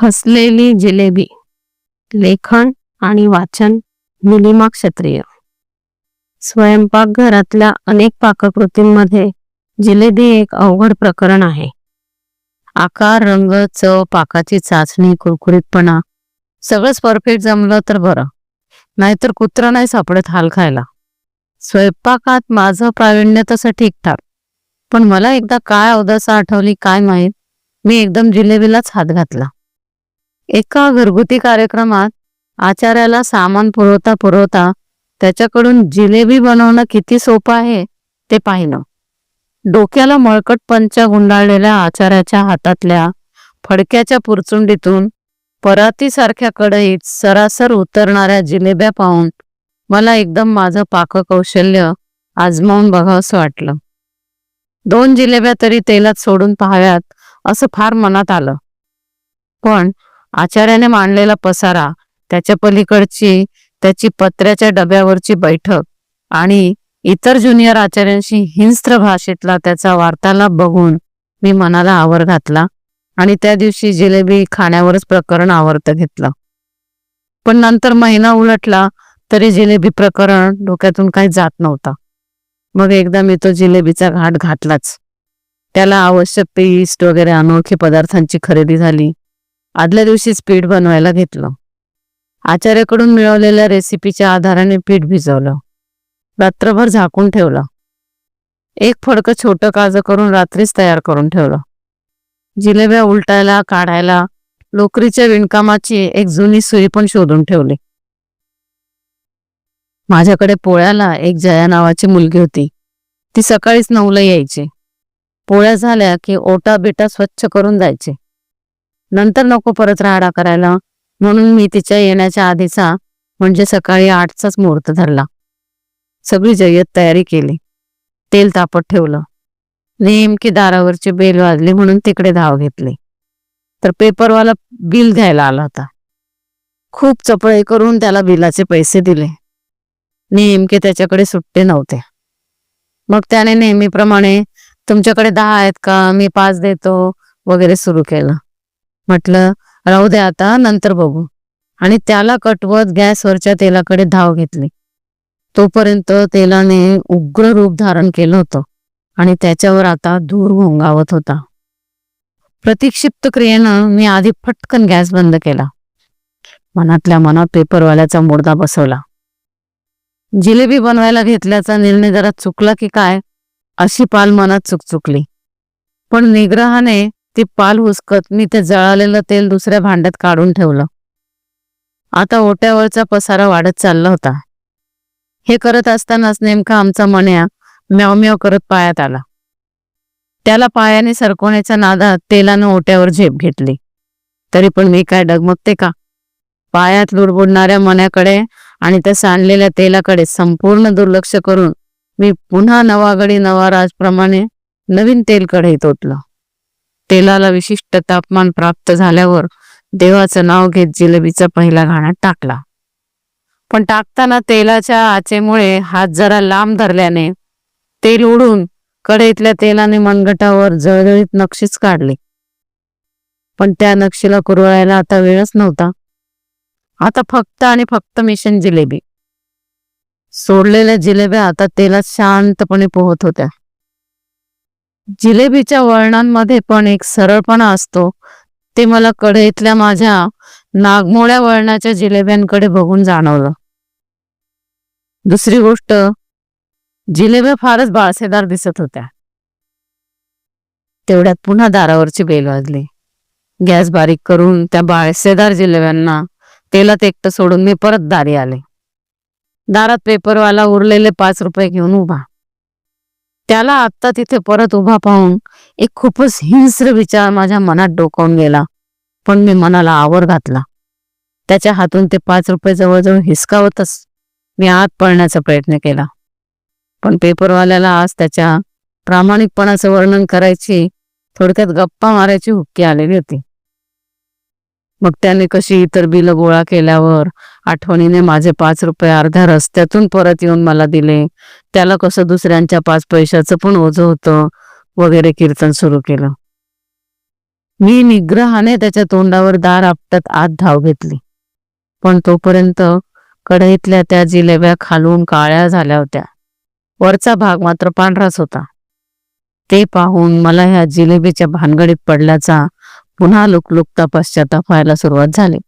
फसलेली जिलेबी लेखन आणि वाचन निलिमा क्षत्रिय. स्वयंपाकघरातल्या अनेक पाककृतींमध्ये जिलेबी एक अवघड प्रकरण आहे. आकार रंग चव पाकाची चाचणी कुरकुरीतपणा सगळंच परफेक्ट जमलं तर बरं. नाहीतर कुत्रा नाही सापडत हाल खायला. स्वयंपाकात माझं प्रावीण्य तसं ठीकठाक. पण मला एकदा काय अवदसा आठवली काय माहीत? मी एकदम जिलेबीलाच हात घातला. एका घरगुती कार्यक्रमात आचार्याला सामान पुरवता पुरवता त्याच्याकडून जिलेबी बनवणं किती सोपं आहे ते पाहिलं. डोक्याला मळकट पंचा गुंडाळलेल्या आचार्याच्या हातातल्या फडक्याच्या पुरचुंडीतून परातीसारख्या कढईत सरासर उतरणाऱ्या जिलेब्या पाहून मला एकदम माझं पाककौशल्य आजमावून बघावंसं वाटलं. दोन जिलेब्या तरी तेलात सोडून पाहाव्यात असं फार मनात आलं. पण आचार्याने मांडलेला पसारा त्याच्या पलीकडची त्याची पत्र्याच्या डब्यावरची बैठक आणि इतर ज्युनियर आचार्यांशी हिंस्त्र भाषेतला त्याचा वार्तालाप बघून मी मनाला आवर घातला आणि त्या दिवशी जिलेबी खाण्यावरच प्रकरण आवर्त घेतलं. पण नंतर महिना उलटला तरी जिलेबी प्रकरण डोक्यातून काही जात नव्हता. मग एकदा मी तो जिलेबीचा घाट घातलाच. त्याला आवश्यक पेस्ट वगैरे अनोळखी पदार्थांची खरेदी झाली. आदल्या दिवशीच पीठ बनवायला घेतलं. आचार्याकडून मिळवलेल्या रेसिपीच्या आधाराने पीठ भिजवलं. रात्रभर झाकून ठेवलं. एक फडकं छोटं काज करून रात्रीच तयार करून ठेवलं. जिलेब्या उलटायला काढायला लोकरीच्या विणकामाची एक जुनी सुई पण शोधून ठेवली. माझ्याकडे पोळ्याला एक जया नावाची मुलगी होती. ती सकाळीच नऊला यायची. पोळ्या झाल्या की ओटा बिटा स्वच्छ करून जायचे नंतर नको परत राहाडा करायला. म्हणून मी तिच्या येण्याच्या आधीचा म्हणजे सकाळी आठचाच मुहूर्त धरला. सगळी जय्यत तयारी केली. तेल तापत ठेवलं. नेमकी दारावरची बेल वाजली म्हणून तिकडे धाव घेतली. तर पेपरवाला बिल घ्यायला आला होता. खूप चपळे करून त्याला बिलाचे पैसे दिले. नेमके त्याच्याकडे सुट्टे नव्हते. मग त्याने नेहमीप्रमाणे तुमच्याकडे दहा आहेत का? मी पाच देतो वगैरे सुरू केलं. म्हटलं राहू दे आता नंतर बघू. आणि त्याला कटवत गॅसवरच्या तेलाकडे धाव घेतली. तोपर्यंत तेलाने उग्र रूप धारण केलं होतं आणि त्याच्यावर आता धूर घोंगावत होता. प्रतिक्षिप्त क्रियेनं मी आधी फटकन गॅस बंद केला. मनातल्या मनात पेपरवाल्याचा मोडदा बसवला. जिलेबी बनवायला घेतल्याचा निर्णय जरा चुकला की काय अशी पाल मनात चुकचुकली. पण निग्रहाने ती पाल हुसकत मी ते जळालेलं तेल दुसऱ्या भांड्यात काढून ठेवलं. आता ओट्यावरचा पसारा वाढत चालला होता. हे करत असतानाच नेमका आमचा मन्या म्याव म्याव करत पायात आला. त्याला पायाने सरकवण्याच्या नादात तेलानं ओट्यावर झेप घेतली. तरी पण मी काय डगमगते का? पायात लुडबुडणाऱ्या मन्याकडे आणि त्या सांडलेल्या तेलाकडे संपूर्ण दुर्लक्ष करून मी पुन्हा नवागडी नवाराजप्रमाणे नवीन तेल कढईत ओतलं. तेलाला विशिष्ट तापमान प्राप्त झाल्यावर देवाचं नाव घेत जिलेबीचा पहिला घाणा टाकला. पण टाकताना तेलाच्या आचेमुळे हात जरा लांब धरल्याने तेल उडून कढईतल्या तेलाने मनगटावर जळजळीत नक्षीच काढली. पण त्या नक्षीला कुरवळायला आता वेळच नव्हता. आता फक्त आणि फक्त मिशन जिलेबी. सोडलेल्या जिलेब्या आता तेलात शांतपणे पोहत होत्या. जिलेबीच्या वळणांमध्ये पण एक सरळपणा असतो. ते मला कढईतल्या माझ्या नागमोळ्या वळणाच्या जिलेब्यांकडे बघून जाणवलं. दुसरी गोष्ट जिलेब्या फारच बाळसेदार दिसत होत्या. तेवढ्यात पुन्हा दारावरची बेल वाजली. गॅस बारीक करून त्या बाळसेदार जिलेब्यांना तेलात एकटं सोडून मी परत दारी आले. दारात पेपरवाला उरलेले पाच रुपये घेऊन उभा. त्याला आत्ता तिथे परत उभा पाहून एक खूपच हिंस्र विचार माझ्या मनात डोकावून गेला. पण मी मनाला आवर घातला. त्याच्या हातून ते पाच रुपये जवळजवळ हिसकावतच मी आत पळण्याचा प्रयत्न केला. पण पेपरवाल्याला आज त्याच्या प्रामाणिकपणाचं वर्णन करायची थोडक्यात गप्पा मारायची हुक्की आलेली होती. मग त्याने कशी इतर बिलं गोळा केल्यावर? आठवणीने माझे पाच रुपये अर्ध्या रस्त्यातून परत येऊन मला दिले. त्याला कसं दुसऱ्यांच्या पाच पैशाचं पण ओझं होतं? वगैरे कीर्तन सुरू केलं. मी निग्रहाने त्याच्या तोंडावर दार आपटत आत धाव घेतली. पण तोपर्यंत कढईतल्या त्या जिलेब्या खालून काळ्या झाल्या होत्या. वरचा भाग मात्र पांढराच होता. ते पाहून मला ह्या जिलेबीच्या भानगडीत पडल्याचा पुन्हा लुकलुकता पश्चाताप व्हायला सुरुवात झाली.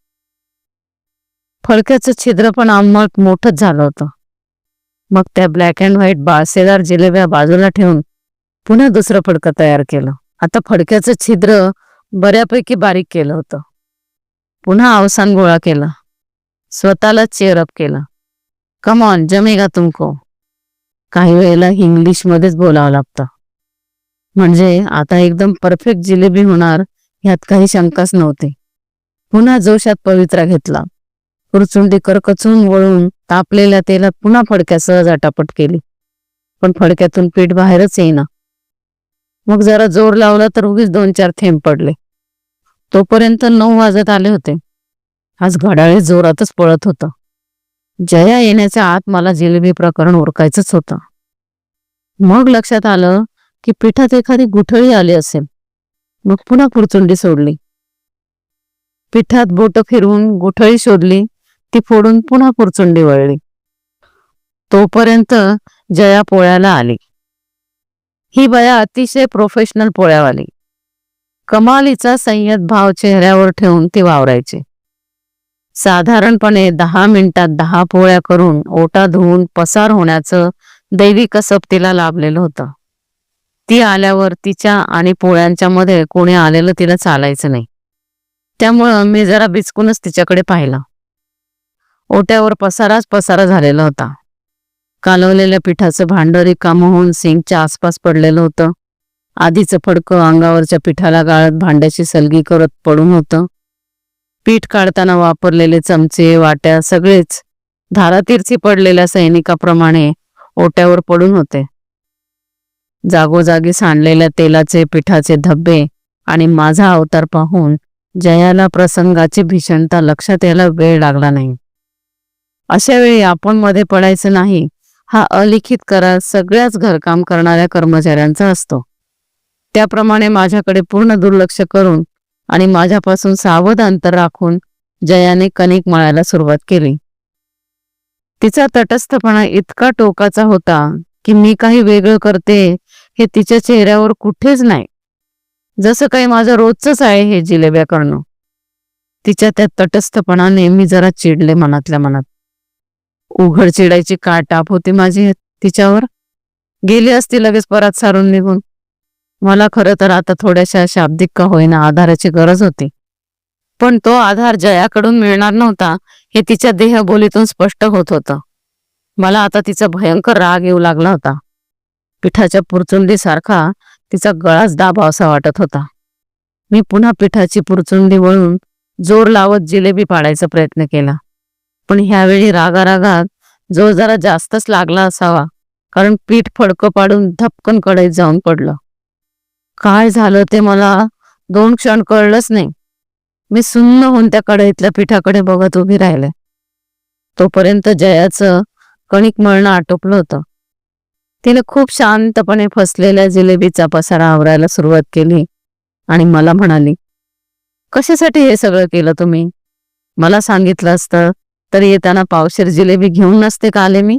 फडक्याचं छिद्र पण आम्हाला मोठंच झालं होतं. मग त्या ब्लॅक अँड व्हाईट बाळसेदार जिलेब्या बाजूला ठेवून पुन्हा दुसरं फडकं तयार केलं. आता फडक्याचं छिद्र बऱ्यापैकी बारीक केलं होतं. पुन्हा अवसान गोळा केला. स्वतःला चेअरअप केला. कमॉन जमेगा तुमको. काही वेळेला इंग्लिशमध्येच बोलावं लागतं. म्हणजे आता एकदम परफेक्ट जिलेबी होणार ह्यात काही शंकाच नव्हती. पुन्हा जोशात पवित्रा घेतला. कुरचुंडी करकचून वळून तापलेल्या तेलात पुन्हा फडक्या सहज आटापट केली. पण फडक्यातून पीठ बाहेरच येईना. मग जरा जोर लावला तर उगीच दोन चार थेंब पडले. तोपर्यंत नऊ वाजत आले होते. आज घडाळे जोरातच पळत होतं. जया येण्याच्या आत मला जिलेबी प्रकरण ओरकायचंच होतं. मग लक्षात आलं की पिठात एखादी गुठळी आली असेल. मग पुन्हा कुरचुंडी सोडली. पिठात बोट फिरवून गुठळी शोधली ती फोडून पुन्हा कुरचुंडी वळली. तोपर्यंत जया पोळ्याला आली. ही बया अतिशय प्रोफेशनल पोळ्यावाली. कमालीचा संयत भाव चेहऱ्यावर ठेवून ती वावरायची. साधारणपणे दहा मिनिटात दहा पोळ्या करून ओटा धुवून पसार होण्याचं दैवी कसब तिला लाभलेलं होतं. ती आल्यावर तिच्या आणि पोळ्यांच्या मध्ये कोणी आलेलं तिला चालायचं नाही. त्यामुळं मी जरा बिचकूनच तिच्याकडे पाहिला. ओट्यावर पसाराच पसारा झालेला होता. कालवलेल्या पिठाचं भांड रिकामं होऊन सिंकच्या आसपास पडलेलं होतं. आधीचं फडकं अंगावरच्या पिठाला गाळत भांड्याची सलगी करत पडून होतं. पीठ काढताना वापरलेले चमचे वाट्या सगळेच धारातीर्थी पडलेल्या सैनिकाप्रमाणे ओट्यावर पडून होते. जागोजागी सांडलेल्या तेलाचे पिठाचे धब्बे आणि माझा अवतार पाहून जयाला प्रसंगाची भीषणता लक्षात यायला वेळ लागला नाही. अशा वेळी आपण मध्ये पडायचं नाही हा अलिखित करार सगळ्याच घरकाम करणाऱ्या कर्मचाऱ्यांचा असतो. त्याप्रमाणे माझ्याकडे पूर्ण दुर्लक्ष करून आणि माझ्यापासून सावध अंतर राखून जयाने कणिक मळायला सुरुवात केली. तिचा तटस्थपणा इतका टोकाचा होता की मी काही वेगळं करते हे तिच्या चेहऱ्यावर कुठेच नाही. जसं काही माझं रोजच आहे हे जिलेब्या करणं. तिच्या त्या तटस्थपणाने मी जरा चिडले मनातल्या मनात. उघड चिडायची का टाप होती माझी तिच्यावर? गेली असती लगेच परत सारून निघून. मला खरं तर आता थोड्याशा शाब्दिक का होईना आधाराची गरज होती. पण तो आधार जयाकडून मिळणार नव्हता हे तिच्या देहबोलीतून स्पष्ट होत होतं. मला आता तिचा भयंकर राग येऊ लागला होता. पिठाच्या पुरचुंदीसारखा तिचा गळाच दाबावसा वाटत होता. मी पुन्हा पिठाची पुरचुंदी वळून जोर लावत जिलेबी पाडायचा प्रयत्न केला. पण ह्यावेळी रागारागात जो जरा जास्तच लागला असावा कारण पीठ फडकं पाडून धपकन कढईत जाऊन पडलं. काय झालं ते मला दोन क्षण कळलंच नाही. मी सुन्न होऊन त्या कढईतल्या पिठाकडे बघत उभी राहिले. तोपर्यंत जयाचं कणिक मळणं आटोपलं होतं. तिने खूप शांतपणे फसलेल्या जिलेबीचा पसारा आवरायला सुरुवात केली आणि मला म्हणाली कशासाठी हे सगळं केलं तुम्ही? मला सांगितलं असतं तर येताना पावशेर जिलेबी घेऊन नसते का आले मी?